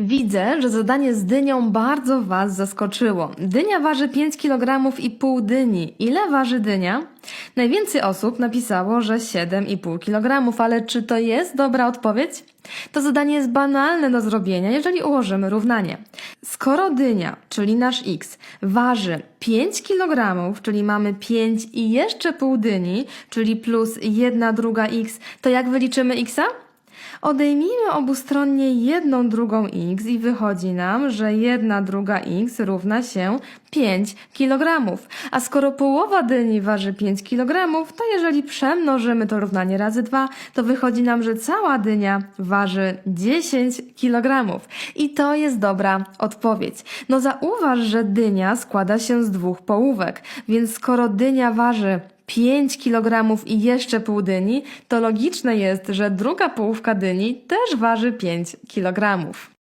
Widzę, że zadanie z dynią bardzo Was zaskoczyło. Dynia waży 5 kg i pół dyni. Ile waży dynia? Najwięcej osób napisało, że 7,5 kg, ale czy to jest dobra odpowiedź? To zadanie jest banalne do zrobienia, jeżeli ułożymy równanie. Skoro dynia, czyli nasz x, waży 5 kg, czyli mamy 5 i jeszcze pół dyni, czyli plus 1 druga x, to jak wyliczymy xa? Odejmijmy obustronnie jedną drugą x i wychodzi nam, że jedna druga x równa się 5 kg. A skoro połowa dyni waży 5 kg, to jeżeli przemnożymy to równanie razy 2, to wychodzi nam, że cała dynia waży 10 kg. I to jest dobra odpowiedź. No zauważ, że dynia składa się z dwóch połówek, więc skoro dynia waży 5 kg i jeszcze pół dyni, to logiczne jest, że druga połówka dyni też waży 5 kg.